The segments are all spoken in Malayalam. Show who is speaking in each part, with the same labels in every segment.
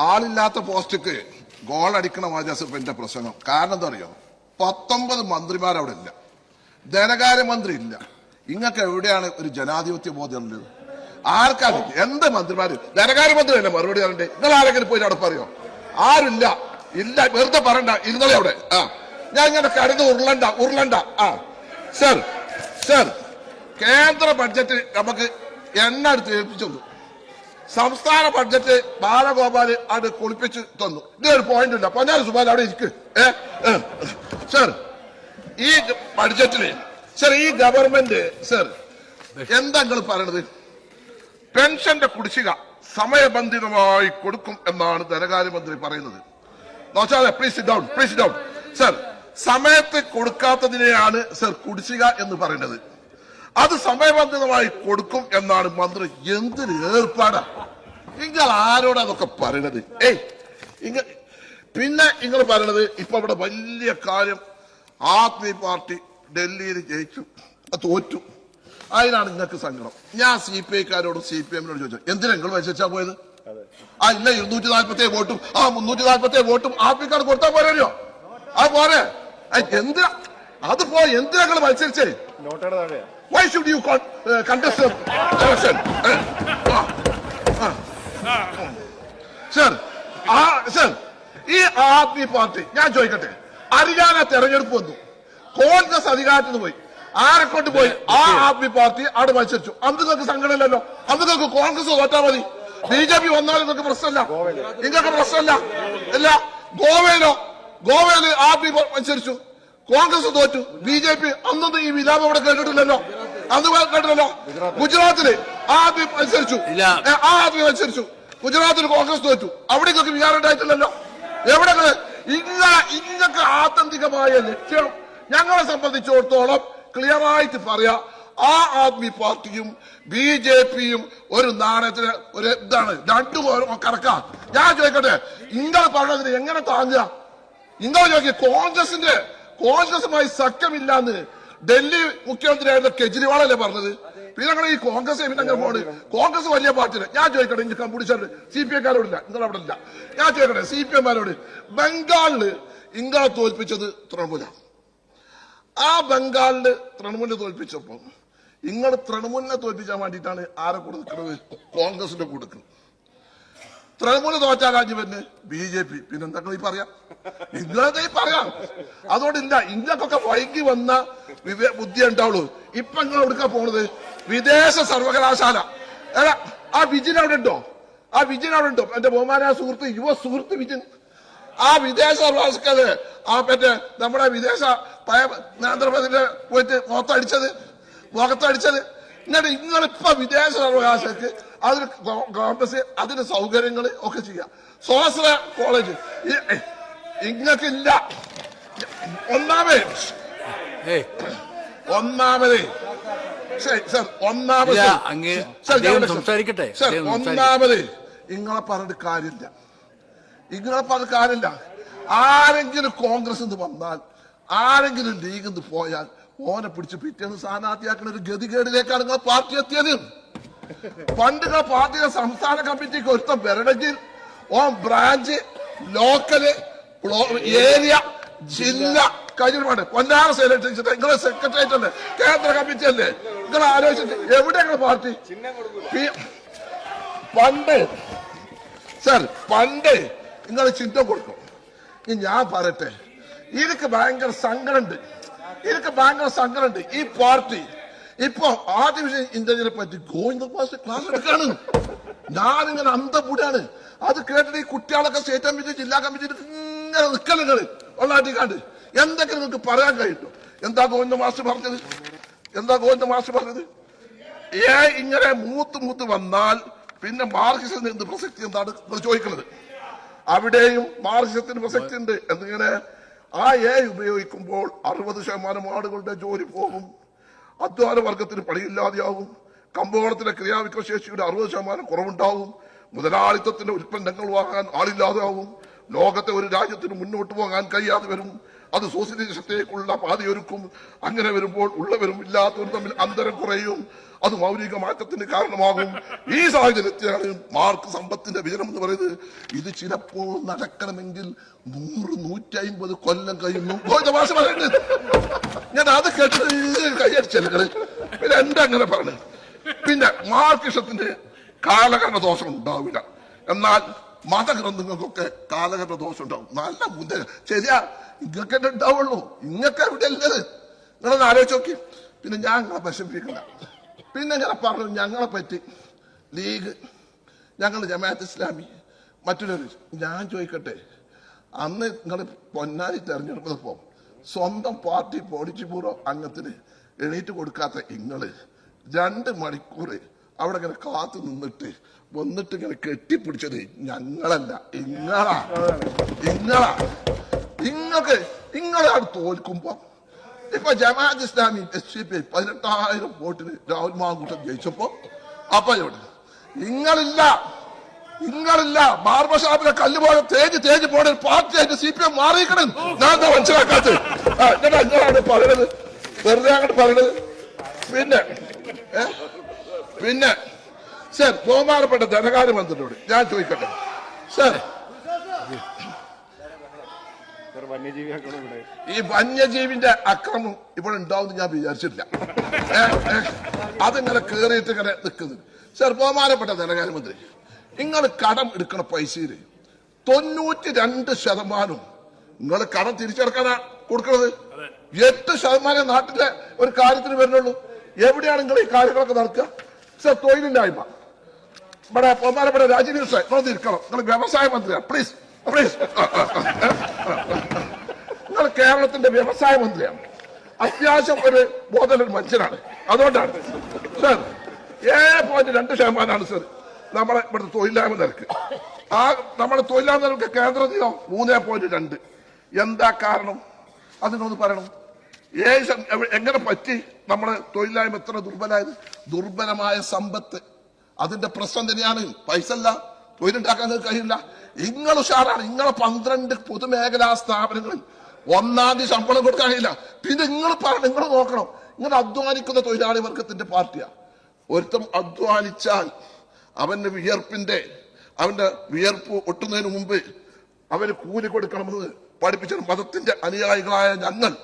Speaker 1: ആളില്ലാത്ത പോസ്റ്റക്ക് ഗോൾ അടിക്കണ എന്റെ പ്രസംഗം. കാരണം എന്താ അറിയോ? പത്തൊമ്പത് മന്ത്രിമാർ അവിടെ ഇല്ല ധനകാര്യമന്ത്രി ഇല്ല. ഇങ്ങക്ക് എവിടെയാണ് ഒരു ജനാധിപത്യ ബോധം ഉള്ളത്? ആർക്കാണ് എന്ത് മന്ത്രിമാര്? ധനകാര്യമന്ത്രി അല്ലേ മറുപടി പറയണ്ടേ? നിങ്ങൾ ആരെങ്കിലും പോയി അവിടെ പറയോ? ആരില്ല ഇല്ല വെറുതെ പറയണ്ട. ഇരുന്നോളെ അവിടെ. ആ. ഞാൻ ഇങ്ങനെ കരുത്. ഉരുളണ്ട ഉരുളണ്ട. ആ. സർ സർ കേന്ദ്ര ബഡ്ജറ്റ് നമുക്ക് എണ്ണ എടുത്ത് ഏൽപ്പിച്ചു സംസ്ഥാന ബഡ്ജറ്റ് ബാലഗോപാൽ അത് കുളിപ്പിച്ച് തന്നു. ഇതൊരു പോയിന്റ് ഇല്ല. പൊന്നാരി സുബാൽ അവിടെ ഇരിക്ക്. ഏ. സർ ഈ ബഡ്ജറ്റിൽ സർ ഈ ഗവൺമെന്റ് സർ എന്താ നിങ്ങൾ പറയണത്? പെൻഷന്റെ കുടിശ്ശിക സമയബന്ധിതമായി കൊടുക്കും എന്നാണ് ധനകാര്യമന്ത്രി പറയുന്നത്. Please down please down sir സമയത്ത് കൊടുക്കാത്തതിനെയാണ് സർ കുടിശ്ശിക എന്ന് പറയുന്നത്. അത് സമയബന്ധിതമായി കൊടുക്കും എന്നാണ് മന്ത്രി എന്തൊരു ഏർപ്പാടാ? നിങ്ങൾ ആരോടാ അതൊക്കെ പറയണത്? ഏയ് ഇങ്ങ പിന്നെ നിങ്ങൾ പറയണത് ഇപ്പൊ ഇവിടെ വലിയ കാര്യം ആദ്മി പാർട്ടി ഡൽഹിയിൽ ജയിച്ചു. തോറ്റു. അതിനാണ് നിങ്ങൾക്ക് സങ്കടം. ഞാൻ സി പി ഐക്കാരോടും സി പി എമ്മിനോട് ചോദിച്ചു എന്തിനാ നിങ്ങൾ മത്സരിച്ചാ പോയത്? ആ ഇല്ല ഇരുന്നൂറ്റി നാല്പത്തി വോട്ടും ആ മുന്നൂറ്റി ഏഴ് വോട്ടും ആപ്പിക്കാർ കൊടുത്താൽ പോരല്ലോ. ആ പോരെ. എന്തിനാ? അത് പോ എന്തിനാ നിങ്ങൾ മത്സരിച്ചേ? Why should you con- uh, contest the election? Uh, uh, uh. Sir, ആ സർ ഈ ആദ്മി പാർട്ടി ഞാൻ ചോദിക്കട്ടെ ഹരിയാന തെരഞ്ഞെടുപ്പ് വന്നു. കോൺഗ്രസ് അധികാരത്തിൽ പോയി. ആരെ കൊണ്ട് പോയി? ആ ആദ്മി പാർട്ടി അവിടെ മത്സരിച്ചു. അന്ന് നിങ്ങൾക്ക് സങ്കടമില്ലല്ലോ അന്ന് നിങ്ങൾക്ക് കോൺഗ്രസ് തോറ്റാ മതി. ബി ജെ പി വന്നാലും നിങ്ങൾക്ക് പ്രശ്നമല്ല. നിങ്ങൾക്ക് പ്രശ്നമല്ല. ഇല്ല ഗോവയിലോ ഗോവയിൽ ആദ്മി മത്സരിച്ചു. കോൺഗ്രസ് തോറ്റു. ബി ജെ പി അന്നൊന്നും ഈ വിലാപം ഇവിടെ കേട്ടിട്ടില്ലല്ലോ. അന്ന് കേട്ടല്ലോ ഗുജറാത്തിൽ. ആദ്യം മത്സരിച്ചു. ആ ആദ്യം മത്സരിച്ചു. ഗുജറാത്തിൽ കോൺഗ്രസ് തോറ്റു. അവിടേക്കൊക്കെ ഉണ്ടായിട്ടില്ലല്ലോ? എവിടെ ഇങ്ങ ഇങ്ങക്ക് ആത്യന്തികമായ ലക്ഷ്യം. ഞങ്ങളെ സംബന്ധിച്ചിടത്തോളം ക്ലിയർ ആയിട്ട് പറയാ ആ ആദ്മി പാർട്ടിയും ബി ജെ പിയും ഒരു നാണയത്തിന് ഒരു ഇതാണ്. രണ്ടും കറക്കാ ഞാൻ ചോദിക്കട്ടെ ഇങ്ങൾ പറഞ്ഞതിന് എങ്ങനെ താങ്ങുക? നിങ്ങൾ ചോദിക്കുക കോൺഗ്രസിന്റെ കോൺഗ്രസുമായി സഖ്യമില്ലാന്ന് ഡൽഹി മുഖ്യമന്ത്രിയായിരുന്ന കെജ്രിവാളല്ലേ പറഞ്ഞത്? പിന്നെ ഞങ്ങൾ ഈ കോൺഗ്രസ് പിന്നെ പോണ്. കോൺഗ്രസ് വലിയ പാർട്ടിയില്ല. ഞാൻ ചോദിക്കട്ടെ ഇനി കമ്പ്യൂട്ടർ സി പി എക്കാരോടില്ല നിങ്ങൾ അവിടെ ഇല്ല ഞാൻ ചോദിക്കട്ടെ സി പി എമാരോട് ബംഗാളിൽ ഇങ്ങളെ തോൽപ്പിച്ചത് തൃണമൂല. ആ ബംഗാളിൽ തൃണമൂലിനെ തോൽപ്പിച്ചപ്പോ നിങ്ങൾ തൃണമൂലിനെ തോൽപ്പിക്കാൻ വേണ്ടിയിട്ടാണ് ആരെ കൊടുക്കുന്നത്? കോൺഗ്രസിന്റെ കൊടുക്കുന്നത്. തൃണമൂൽ തോറ്റാ രാജ്യം തന്നെ ബി ജെ പി. പിന്നെന്താ ഈ പറയാം? ഇന്ത്യ പറയാം. അതുകൊണ്ട് ഇല്ല ഇങ്ങക്കൊക്കെ വൈകി വന്ന വിവേ ബുദ്ധി ഉണ്ടാവുള്ളൂ. ഇപ്പൊ നിങ്ങൾ എടുക്കാൻ പോണത്? വിദേശ സർവകലാശാല. ആ വിജിൻ അവിടെ ഉണ്ടോ? ആ വിജിൻ അവിടെ ഉണ്ടോ? എന്റെ ബഹുമാന സുഹൃത്ത് യുവ സുഹൃത്ത് വിജിൻ. ആ വിദേശ സർവകലാശാല ആ മറ്റേ നമ്മുടെ വിദേശ നേന്ത്രപതിന്റെ പോയിട്ട് മുഖത്തടിച്ചത് മുഖത്തടിച്ചത്. എന്നിട്ട് നിങ്ങളിപ്പോ വിദേശ സർവകലാശാലക്ക് അതിന് ക്യാമ്പസ് അതിന് സൗകര്യങ്ങൾ ഒക്കെ ചെയ്യാം. സ്വാശ്ര കോളേജ്. ഇങ്ങക്കില്ല. ഒന്നാമത് ഒന്നാമത് ഒന്നാമത് ഇങ്ങളെ പറഞ്ഞിട്ട് കാര്യമില്ല. ഇങ്ങളെ പറഞ്ഞിട്ട് കാര്യമില്ല. ആരെങ്കിലും കോൺഗ്രസ് നിന്ന് വന്നാൽ ആരെങ്കിലും ലീഗ് നിന്ന് പോയാൽ ഓനെ പിടിച്ച് പിറ്റേന്ന് സ്ഥാനാർത്ഥിയാക്കുന്ന ഒരു ഗതികേടിലേക്കാണ് നിങ്ങളെ പാർട്ടി എത്തിയത്. പണ്ട് നിങ്ങളെ പാർട്ടിയുടെ സംസ്ഥാന കമ്മിറ്റിക്ക് ഒരുത്ത വരണമെങ്കിൽ ഓ ബ്രാഞ്ച് ലോക്കൽ ഏരിയ ജില്ല കഴിഞ്ഞിട്ടുണ്ട് പൊന്നാറ സെക്രട്ടറി നിങ്ങളെ സെക്രട്ടേറിയറ്റ് അല്ലേ? കേന്ദ്ര കമ്മിറ്റി അല്ലേ? നിങ്ങൾ ആലോചിച്ചിട്ട് എവിടെ പാർട്ടി? പണ്ട് സർ പണ്ട് നിങ്ങൾ ചിഹ്നം കൊടുക്കും. ഇനി ഞാൻ പറയട്ടെ. എനിക്ക് ഭയങ്കര സങ്കടമുണ്ട്. എനിക്ക് ഭയങ്കര സങ്കടമുണ്ട്. ഈ പാർട്ടി ഇപ്പൊ ആർട്ടിഫിഷ്യൽ ഇന്റലിജനെ പറ്റി ഗോവിന്ദ ക്ലാസ് ക്ലാസ് എടുക്കാണ്. ഞാനിങ്ങനെ അന്തപൂടാണ് അത് കേട്ടിട്ട് ഈ കുട്ടികളൊക്കെ സ്റ്റേറ്റ് കമ്മിറ്റി ജില്ലാ കമ്മിറ്റി ഇങ്ങനെ നിൽക്കലുകൾ കണ്ട്. എന്തൊക്കെ നിങ്ങൾക്ക് പറയാൻ കഴിയും എന്താ ഗോവിന്ദ മാസ്റ്റർ പറഞ്ഞത്? എന്താ ഗോവിന്ദ മാസ്റ്റർ പറഞ്ഞത്? ഏ ഇങ്ങനെ മൂത്ത് മൂത്ത് വന്നാൽ പിന്നെ മാർക്സിൽ എന്ത് പ്രസക്തി എന്താണ് ചോദിക്കുന്നത്? അവിടെയും മാർക്സിസത്തിന് പ്രസക്തി ഉണ്ട്. എന്നിങ്ങനെ ആ ഏ ഉപയോഗിക്കുമ്പോൾ അറുപത് ശതമാനം ആളുകളുടെ ജോലി പോകും. അധ്വാന വർഗത്തിന് പണിയില്ലാതെയാവും. കമ്പോളത്തിലെ ക്രിയാവിക്രശേഷിയുടെ അറുപത് ശതമാനം കുറവുണ്ടാവും. മുതലാളിത്തത്തിന്റെ ഉൽപ്പന്നങ്ങൾ വാങ്ങാൻ ആളില്ലാതെയാവും. ലോകത്തെ ഒരു രാജ്യത്തിന് മുന്നോട്ട് പോകാൻ കഴിയാതെ വരും. അത് സോഷ്യലിസത്തേക്കുള്ള പാതയൊരുക്കും. അങ്ങനെ വരുമ്പോൾ ഉള്ളവരും ഇല്ലാത്തവരും തമ്മിൽ അന്തരം കുറയും. അത് മൗലിക മാറ്റത്തിന് കാരണമാകും. ഈ സാഹചര്യത്തിലാണ് മാർക്ക് സമ്പത്തിന്റെ വിജനം എന്ന് പറയുന്നത്. ഇത് ചിലപ്പോൾ നടക്കണമെങ്കിൽ നൂറ് നൂറ്റി അമ്പത് കൊല്ലം കഴിയുന്നു. ഞാൻ അത് കേട്ടിട്ട് കൈയടിച്ചല്ലേ പിന്നെ എന്റെ അങ്ങനെ പറഞ്ഞു. പിന്നെ മാർക്കിഷത്തിന്റെ കാലഘട്ട ദോഷം ഉണ്ടാവില്ല. എന്നാൽ മതഗ്രന്ഥങ്ങൾക്കൊക്കെ കാലഘട്ട ദോഷം ഉണ്ടാവും നല്ല മുന്ത ശരിയാ ഇങ്ങൊക്കെ ഉണ്ടാവുള്ളൂ. ഇങ്ങൊക്കെ ഇവിടെ അല്ലത് നിങ്ങളൊന്ന് ആലോചിച്ച് നോക്കി. പിന്നെ ഞാൻ നിങ്ങളെ വിഷമിപ്പിക്കണ്ട പിന്നെ ഞാൻ പറഞ്ഞു ഞങ്ങളെ പറ്റി ലീഗ് ഞങ്ങൾ ജമാഅത്ത് ഇസ്ലാമി മറ്റൊരു ഞാൻ ചോദിക്കട്ടെ. അന്ന് നിങ്ങൾ പൊന്നാനി തെരഞ്ഞെടുപ്പപ്പോൾ സ്വന്തം പാർട്ടി പോളിറ്റ് ബ്യൂറോ അംഗത്തിന് എണീറ്റ് കൊടുക്കാത്ത ഇങ്ങൾ രണ്ട് മണിക്കൂർ അവിടെ ഇങ്ങനെ കാത്തു നിന്നിട്ട് വന്നിട്ട് ഇങ്ങനെ കെട്ടിപ്പിടിച്ചത് ഞങ്ങളല്ല. ഇങ്ങളാ. ഇങ്ങളാ. നിങ്ങൾക്ക് അവിടെ തോൽക്കുമ്പോ. ഇപ്പൊ Jamaat Islami S C P പതിനെട്ടായിരം വോട്ടിന് രാഹുൽ മാങ്കൂട്ടം ജയിച്ചപ്പോ അപ്പൊ ഇവിടെ നിങ്ങളില്ല നിങ്ങളില്ല ബാർബർ ഷാപ്പിലെ കല്ല് പോലെ തേജ് തേജ് ഒരു പാർട്ടിയായിട്ട് സി പി എം മാറിയിക്കണം ഞാൻ എന്താ മനസ്സിലാക്കാത്തത്? ആ അങ്ങനെയാണ് പറയണത്. വെറുതെ അങ്ങോട്ട് പറയണത്. പിന്നെ ഏ? പിന്നെ സർ ബഹുമാനപ്പെട്ട ധനകാര്യമന്ത്രിയോട് ഞാൻ ചോദിക്കട്ടെ? സർ ഈ വന്യജീവിന്റെ അക്രമം ഇവിടെ ഉണ്ടാവും ഞാൻ ഏ, അതിങ്ങനെ കേറിയിട്ട് ഇങ്ങനെ നിൽക്കുന്നു. സർ ബഹുമാനപ്പെട്ട ധനകാര്യമന്ത്രി നിങ്ങൾ കടം എടുക്കണ പൈസയിൽ തൊണ്ണൂറ്റി രണ്ട് ശതമാനം നിങ്ങൾ കടം തിരിച്ചെടുക്കാനാ കൊടുക്കണത്? എട്ട് ശതമാനം നാട്ടിലെ ഒരു കാര്യത്തിന് വരുന്നുള്ളൂ. എവിടെയാണ് നിങ്ങൾ ഈ കാര്യങ്ങളൊക്കെ നടക്കുക? സർ തൊഴിലില്ലായ്മ. ഇവിടെ ബഹുമാനപ്പെട്ട രാജീവ് സാർ നിങ്ങൾ വ്യവസായ മന്ത്രിയാണ്. പ്ലീസ് പ്ലീസ് നിങ്ങൾ കേരളത്തിന്റെ വ്യവസായ മന്ത്രിയാണ്. അത്യാവശ്യം ഒരു ബോധമുള്ള മനുഷ്യനാണ്. അതുകൊണ്ടാണ്. സർ ഏഴ് പോയിന്റ് രണ്ട് ശതമാനമാണ് സർ നമ്മളെ ഇവിടുത്തെ തൊഴിലില്ലായ്മ നിരക്ക്. ആ നമ്മുടെ തൊഴിലില്ലായ്മ നിരക്ക് കേന്ദ്രത്തിലോ മൂന്നേ പോയിന്റ് രണ്ട്. എന്താ കാരണം? അതിനൊന്ന് പറയണം. ഏഴ് എങ്ങനെ പറ്റി? നമ്മുടെ തൊഴിലായ്മ എത്ര ദുർബലമായത് ദുർബലമായ സമ്പത്ത്. അതിന്റെ പ്രശ്നം തന്നെയാണ്. പൈസ അല്ല തൊഴിലുണ്ടാക്കാൻ കഴിയില്ല. നിങ്ങൾ ഉഷാറാണ്. നിങ്ങളെ പന്ത്രണ്ട് പൊതുമേഖലാ സ്ഥാപനങ്ങളിൽ ഒന്നാം തീയതി ശമ്പളം കൊടുക്കാൻ കഴിയില്ല. പിന്നെ നിങ്ങൾ നിങ്ങൾ നോക്കണം. നിങ്ങൾ അധ്വാനിക്കുന്ന തൊഴിലാളി വർഗത്തിന്റെ പാർട്ടിയാ. ഒരുത്തം അധ്വാനിച്ചാൽ അവന്റെ വിയർപ്പിന്റെ അവന്റെ വിയർപ്പ് ഒട്ടുന്നതിന് മുമ്പ് അവന് കൂലി കൊടുക്കണമെന്ന് പഠിപ്പിച്ച മതത്തിന്റെ അനുയായികളായ ഞങ്ങൾ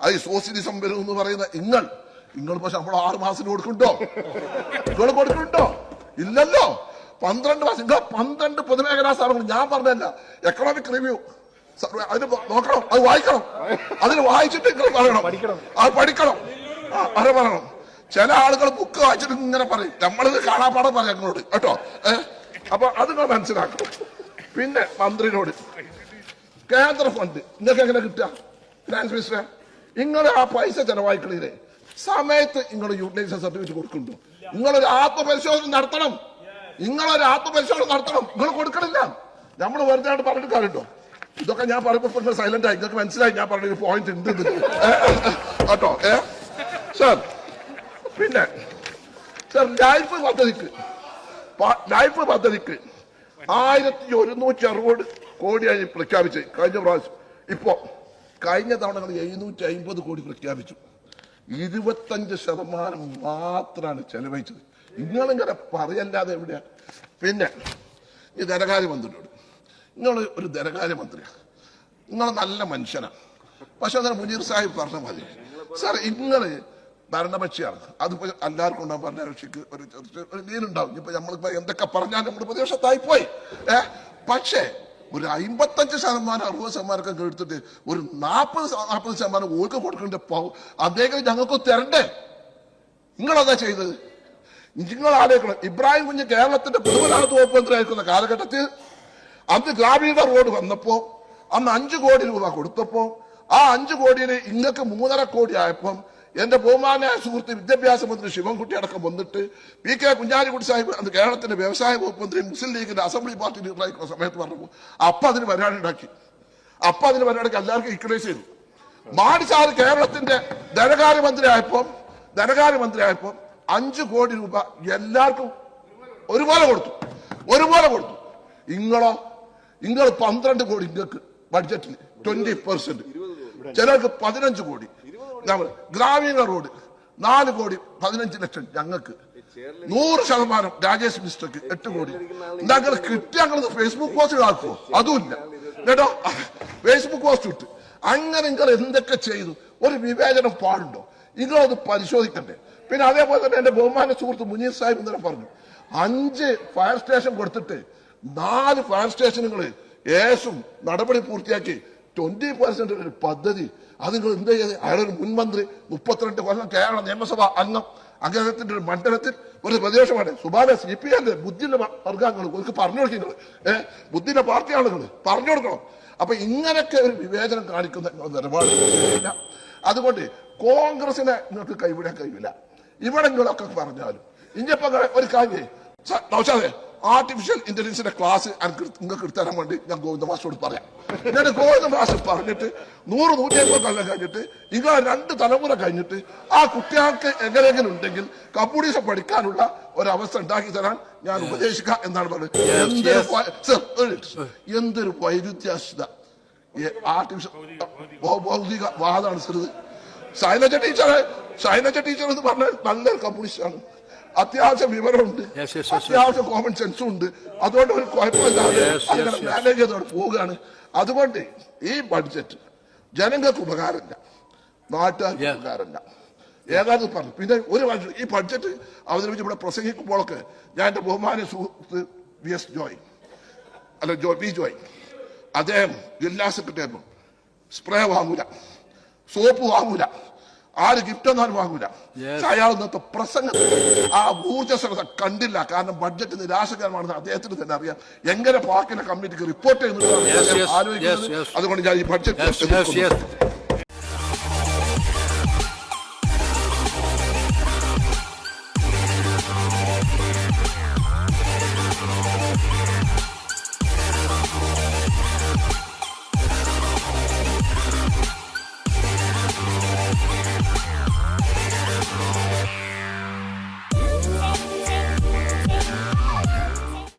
Speaker 1: അത് സോഷ്യലിസം വരും എന്ന് പറയുന്ന നിങ്ങൾ നിങ്ങൾ പക്ഷെ ശമ്പളം ആറ് മാസത്തിന് കൊടുക്കുന്നുണ്ടോ? നിങ്ങൾ കൊടുക്കുന്നുണ്ടോ? ഇല്ലല്ലോ. പന്ത്രണ്ട് മാസം നിങ്ങൾ പന്ത്രണ്ട് പൊതുമേഖലാ സ്ഥാപനങ്ങൾ ഞാൻ പറഞ്ഞല്ല എക്കണോമിക് റിവ്യൂ അതിന് നോക്കണം അത് വായിക്കണം. അതിന് വായിച്ചിട്ട് നിങ്ങൾ പറയണം.
Speaker 2: പഠിക്കണം.
Speaker 1: അത് പഠിക്കണം. അത് പറയണം. ചില ആളുകൾ ബുക്ക് വായിച്ചിട്ട് ഇങ്ങനെ പറയും. നമ്മളിത് കാണാപ്പാടം പറയാം നിങ്ങളോട് കേട്ടോ? ഏഹ് അപ്പൊ അത് നിങ്ങൾ മനസ്സിലാക്കണം. പിന്നെ മന്ത്രിനോട് കേന്ദ്ര ഫണ്ട് നിങ്ങൾക്ക് എങ്ങനെ കിട്ടുക? ഫിനാൻസ് മിനിസ്റ്റർ നിങ്ങൾ ആ പൈസ ചെലവായിക്കളില്ലേ? സമയത്ത് നിങ്ങൾ യൂട്ടിലൈസേഷൻ സർട്ടിഫിക്കറ്റ് കൊടുക്കുന്നുണ്ടോ? നിങ്ങളൊരു ആത്മപരിശോധന നടത്തണം. നിങ്ങളൊരു ആത്മപരിശോധന നടത്തണം. നിങ്ങൾ കൊടുക്കണില്ല. നമ്മൾ വെറുതെ ആയിട്ട് പറഞ്ഞിട്ട് കാര്യമുണ്ടോ? ഇതൊക്കെ ഞാൻ പറയുമ്പോൾ സൈലന്റ് ആയി. നിങ്ങൾക്ക് മനസ്സിലായി. ഞാൻ പറഞ്ഞ പോയിന്റ് ഉണ്ട് കേട്ടോ? ഏ? സർ പിന്നെ സർ ലൈഫ് പദ്ധതിക്ക് ലൈഫ് പദ്ധതിക്ക് ആയിരത്തി ഒരുന്നൂറ്റി അറുപത് കോടിയായി പ്രഖ്യാപിച്ചത് കഴിഞ്ഞ പ്രാവശ്യം. ഇപ്പോ കഴിഞ്ഞ തവണ എഴുന്നൂറ്റി അമ്പത് കോടി പ്രഖ്യാപിച്ചു. ഇരുപത്തഞ്ച് ശതമാനം മാത്രമാണ് ചെലവഴിച്ചത്. നിങ്ങളിങ്ങനെ പറയല്ലാതെ എവിടെയാ? പിന്നെ ഈ ധനകാര്യ ധനകാര്യമന്ത്രിയോട്. നിങ്ങൾ ഒരു ധനകാര്യ മന്ത്രിയാണ് നിങ്ങൾ നല്ല മനുഷ്യനാണ് പക്ഷെ അന്നേരം മുനീർ സാഹിബ് പറഞ്ഞ മതി സാർ നിങ്ങൾ ഭരണപക്ഷിയാണ്. അതിപ്പോ എല്ലാവർക്കും ഉണ്ടാവും. ഭരണകക്ഷിക്ക് ഒരു ചെറിയ ഒരു ലീനുണ്ടാവും ഇപ്പൊ നമ്മളിപ്പോ എന്തൊക്കെ പറഞ്ഞാൽ നമ്മുടെ പ്രതിപക്ഷത്തായി പോയി. ഏ? പക്ഷേ ഒരു അമ്പത്തഞ്ച് ശതമാനം അറുപത് ശതമാനമൊക്കെ എടുത്തിട്ട് ഒരു നാൽപ്പത് നാൽപ്പത് ശതമാനം ഓർക്ക് കൊടുക്കേണ്ട അദ്ദേഹം ഞങ്ങൾക്ക് തരണ്ടേ? നിങ്ങളതാ ചെയ്തത്. നിങ്ങൾ ആലോചിക്കണം. ഇബ്രാഹിം കുഞ്ഞ് കേരളത്തിന്റെ പൊതുമരാമത്ത് വകുപ്പ് കാലഘട്ടത്തിൽ അന്ന് ഗ്രാമീണ റോഡ് വന്നപ്പോ അന്ന് അഞ്ചു കോടി രൂപ കൊടുത്തപ്പോ ആ അഞ്ചു കോടിയിൽ ഇങ്ങക്ക് മൂന്നര കോടി ആയപ്പം എന്റെ ബഹുമാനായ സുഹൃത്ത് വിദ്യാഭ്യാസ മന്ത്രി ശിവൻകുട്ടി അടക്കം വന്നിട്ട് പി കെ കുഞ്ഞാലിക്കുട്ടി സാഹിബ് അന്ന് കേരളത്തിന്റെ വ്യവസായ വകുപ്പ് മന്ത്രി മുസ്ലിം ലീഗിന്റെ അസംബ്ലി പാർട്ടി ലീഡറായിരിക്കുന്ന സമയത്ത് പറഞ്ഞപ്പോൾ അപ്പൊ അതിന് പരിപാടി ഉണ്ടാക്കി. അപ്പൊ അതിന് പരിപാടിക്ക് എല്ലാവർക്കും ഇക്വലൈസ് ചെയ്തു. മാടി കേരളത്തിന്റെ ധനകാര്യ ആയപ്പം ധനകാര്യ ആയപ്പം അഞ്ചു കോടി രൂപ എല്ലാവർക്കും ഒരുപോലെ കൊടുത്തു. ഒരുപോലെ കൊടുത്തു. ഇങ്ങളോ ഇങ്ങൾ പന്ത്രണ്ട് കോടി നിങ്ങൾക്ക് ബഡ്ജറ്റിൽ ട്വന്റി പെർസെന്റ് ചിലർക്ക് പതിനഞ്ച് കോടി. ഗ്രാമീണ റോഡ് നാല് കോടി പതിനഞ്ച് ലക്ഷം ഞങ്ങൾക്ക്. നൂറ് ശതമാനം രാജേഷ് മിസ്റ്റർക്ക് എട്ട് കോടി. ഞങ്ങൾ കിട്ടി ഞങ്ങൾ ഫേസ്ബുക്ക് പോസ്റ്റ് ആക്കുമോ അതുമില്ല. കേട്ടോ ഫേസ്ബുക്ക് പോസ്റ്റ് ഇട്ട്. അങ്ങനെ നിങ്ങൾ എന്തൊക്കെ ചെയ്തു? ഒരു വിവേചനം പാടുണ്ടോ? നിങ്ങളത് പരിശോധിക്കണ്ടേ. പിന്നെ അതേപോലെ തന്നെ എന്റെ ബഹുമാന സുഹൃത്ത് മുനീർ സാഹിബ് ഇന്നലെ പറഞ്ഞു അഞ്ച് ഫയർ സ്റ്റേഷൻ കൊടുത്തിട്ട് നാല് ഫയർ സ്റ്റേഷനുകൾ ഏസും നടപടി പൂർത്തിയാക്കി ട്വന്റി പെർസെന്റ് ഒരു പദ്ധതി. അത് നിങ്ങൾ എന്ത് ചെയ്ത് അയാളൊരു മുൻമന്ത്രി മുപ്പത്തിരണ്ട് കൊല്ലം കേരള നിയമസഭ അംഗം അദ്ദേഹത്തിന്റെ ഒരു മണ്ഡലത്തിൽ ഒരു പ്രദേശമാണ് സുബാന സി പി എന്റെ ബുദ്ധിന്റെ വർഗങ്ങൾ എനിക്ക് പറഞ്ഞു കൊടുക്കുന്നത് ഏഹ് ബുദ്ധിന്റെ പാർട്ടി ആളുകൾ പറഞ്ഞു കൊടുക്കണം. അപ്പൊ ഇങ്ങനെയൊക്കെ ഒരു വിവേചനം കാണിക്കുന്ന നിലപാട്. അതുകൊണ്ട് കോൺഗ്രസിനെ നിങ്ങൾക്ക് കൈവിടാൻ കഴിയില്ല ഇവിടെ നിങ്ങളൊക്കെ പറഞ്ഞാലും ഇനിയിപ്പോ ഒരു കാര്യം നൗഷാദേ ആർട്ടിഫിഷ്യൽ ഇന്റലിജൻസിന്റെ ക്ലാസ് നിങ്ങൾക്ക് എടുത്തരാൻ വേണ്ടി ഞാൻ ഗോവിന്ദ മാസ്റ്റോട് പറയാം. എന്നിട്ട് ഗോവിന്ദ മാസ്റ്റർ പറഞ്ഞിട്ട് നൂറ് നൂറ്റി അമ്പത് കൊല്ലം കഴിഞ്ഞിട്ട് നിങ്ങൾ രണ്ട് തലമുറ കഴിഞ്ഞിട്ട് ആ കുട്ടികൾക്ക് എങ്ങനെയെങ്കിലും ഉണ്ടെങ്കിൽ കമ്പ്യൂട്ടേഴ്സ് പഠിക്കാനുള്ള ഒരു അവസ്ഥ ഉണ്ടാക്കി തരാൻ ഞാൻ ഉപദേശിക്കാം എന്നാണ് പറഞ്ഞത്. എന്തൊരു സർ, എന്തൊരു ആർട്ടിഫിഷ്യൽ ഭൗതിക വാദമാണ് സർ ടീച്ചറെ ശൈലജ ടീച്ചർ ശൈലജ ടീച്ചർ എന്ന് പറഞ്ഞാൽ നല്ലൊരു കമ്മ്യൂണിസ്റ്റ് ആണ്. അത്യാവശ്യം വിവരമുണ്ട്. അത്യാവശ്യ കോമൺ സെൻസും ഉണ്ട്. അതുകൊണ്ട് ഒരു കുഴപ്പമില്ലാതെ അങ്ങനെ മാനേജ് ചെയ്തോടെ പോവുകയാണ്. അതുകൊണ്ട് ഈ ബഡ്ജറ്റ് ജനങ്ങൾക്ക് ഉപകാരമില്ല. നാട്ടുകാർക്ക്. ഉപകാരമില്ല. ഏതാണ്ട് പറഞ്ഞു. പിന്നെ ഒരു വർഷം ഈ ബഡ്ജറ്റ് അവതരിപ്പിച്ച് ഇവിടെ പ്രസംഗിക്കുമ്പോഴൊക്കെ ഞാൻ എന്റെ ബഹുമാന സുഹൃത്ത് വി എസ് ജോയ് അല്ല ജോ വി ജോയ് അദ്ദേഹം ജില്ലാ സെക്രട്ടറി സ്പ്രേ വാങ്ങൂല. സോപ്പ് വാങ്ങൂല. ആര് ഗിഫ്റ്റ് ഒന്നും വാങ്ങൂല. അയാൾ ഇന്നത്തെ പ്രസംഗത്തിൽ ആ ഊർജസ്വലത കണ്ടില്ല. കാരണം ബഡ്ജറ്റ് നിരാശകരമാണെന്ന് അദ്ദേഹത്തിന് തന്നെ അറിയാം. എങ്ങനെ പാർക്കിന്റെ കമ്മിറ്റിക്ക് റിപ്പോർട്ട് ചെയ്യുന്നു ആലോചിക്കുന്നത്. അതുകൊണ്ട് ഞാൻ ഈ ബഡ്ജറ്റ്.